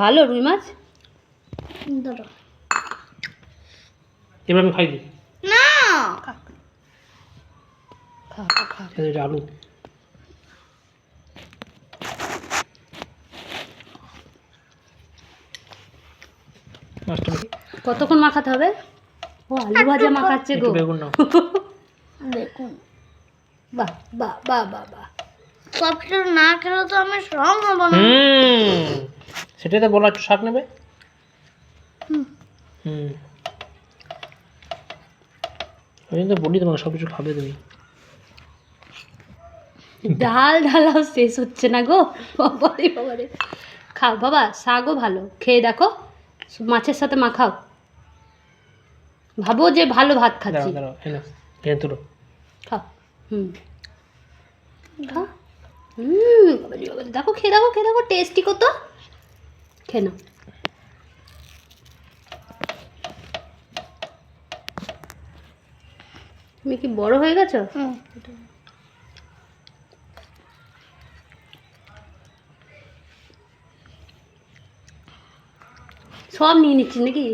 ভালো রুই মাছ? ধরো। এবার আমি খাই দিই না! খা খা খা, খা এটা আলু কতক্ষণ মাখাতে হবে? ও আলু ভাজা মাখাচ্ছে গো। বেগুন নাও। দেখুন। বাহ বাহ বাহ বাহ বাহ। সবটা না খেলে তো আমি স্ট্রং হব না। হুম সেটাই তো বলা একটু শাক নেবে? হুম। তো বলি তোমাকে সব কিছু খাবে তুমি। ডাল ঢালাও শেষ হচ্ছে না গো। বাবারে বাবারে। খাও বাবা শাকও ভালো। খেয়ে দেখো। মাছের সাথে মাখাও। ভাবো যে ভালো ভাত খাচ্ছি। খাও হুম। খাও। হুম দেখো খেয়ে দেখো খেয়ে দেখো টেস্টি কত। খেয়ে নাও। তুমি কি বড় হয়ে গেছো? সব নিয়ে নিচ্ছি নাকি?